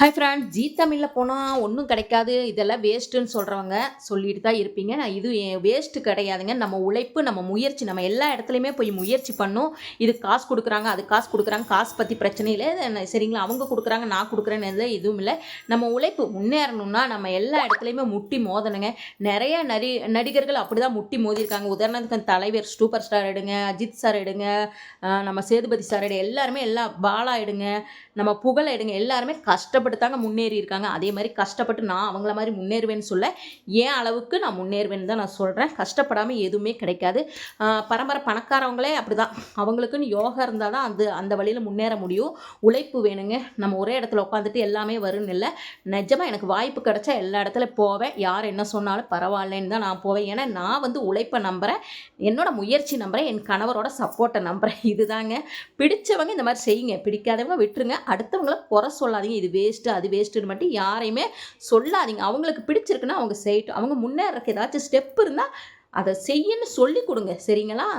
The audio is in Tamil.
ஹாய் ஃப்ரெண்ட்ஸ் ஜீ தமிழில் போனால் ஒன்றும் கிடைக்காது. இதெல்லாம் வேஸ்ட்டுன்னு சொல்கிறவங்க சொல்லிட்டு தான் இருப்பீங்க. இது வேஸ்ட்டு கிடையாதுங்க. நம்ம உழைப்பு நம்ம முயற்சி நம்ம எல்லா இடத்துலையுமே போய் முயற்சி பண்ணோம். இது காசு கொடுக்குறாங்க அது காசு கொடுக்குறாங்க காசு பற்றி பிரச்சனை இல்லை. சரிங்களா? அவங்க கொடுக்குறாங்க நான் கொடுக்குறேன்னு எதுவும் எதுவும் இல்லை. நம்ம உழைப்பு முன்னேறணும்னா நம்ம எல்லா இடத்துலையுமே முட்டி மோதணுங்க. நிறைய நடி நடிகர்கள் அப்படி தான் முட்டி மோதிருக்காங்க உதாரணத்துக்கு தலைவர் சூப்பர் ஸ்டார் எடுங்க அஜித் சார் எடுங்க நம்ம சேதுபதி சார் எடு எல்லாருமே எல்லா பாலா எடுங்க நம்ம புகழ் எடுங்க எல்லாருமே கஷ்டப்பட்டு தாங்க முன்னேறி இருக்காங்க அதே மாதிரி கஷ்டப்பட்டு நான் அவங்கள மாதிரி முன்னேறுவேன்னு சொல்ல ஏன் அளவுக்கு நான் முன்னேறுவேன்னு தான் நான் சொல்கிறேன் கஷ்டப்படாமல் எதுவுமே கிடைக்காது. பரம்பரை பணக்காரவங்களே அப்படி தான் அவங்களுக்குன்னு யோகா இருந்தால் தான் அந்த அந்த வழியில் முன்னேற முடியும். உழைப்பு வேணுங்க. நம்ம ஒரே இடத்துல உட்காந்துட்டு எல்லாமே வரும்னு இல்லை. நிஜமாக எனக்கு வாய்ப்பு கிடைச்சா எல்லா இடத்துல போவேன். யார் என்ன சொன்னாலும் பரவாயில்லைன்னு தான் நான் போவேன். ஏன்னா நான் வந்து உழைப்பை நம்புகிறேன் என்னோட முயற்சி நம்புகிறேன் என் கணவரோட சப்போர்ட்டை நம்புகிறேன் இதுதாங்க. பிடிச்சவங்க இந்த மாதிரி செய்யுங்க. பிடிக்காதவங்க விட்டுருங்க. அடுத்தவங்கள குறை சொல்லாதீங்க. இது வேஸ்ட் வேஸ்ட்டு அது வேஸ்ட்டுன்னு மட்டும் யாரையுமே சொல்லாதீங்க. அவங்களுக்கு பிடிச்சிருக்குன்னா அவங்க செய்யட்டும். அவங்க முன்னேறக்கு ஏதாச்சும் ஸ்டெப் இருந்தால் அதை செய்யன்னு சொல்லி கொடுங்க. சரிங்களா?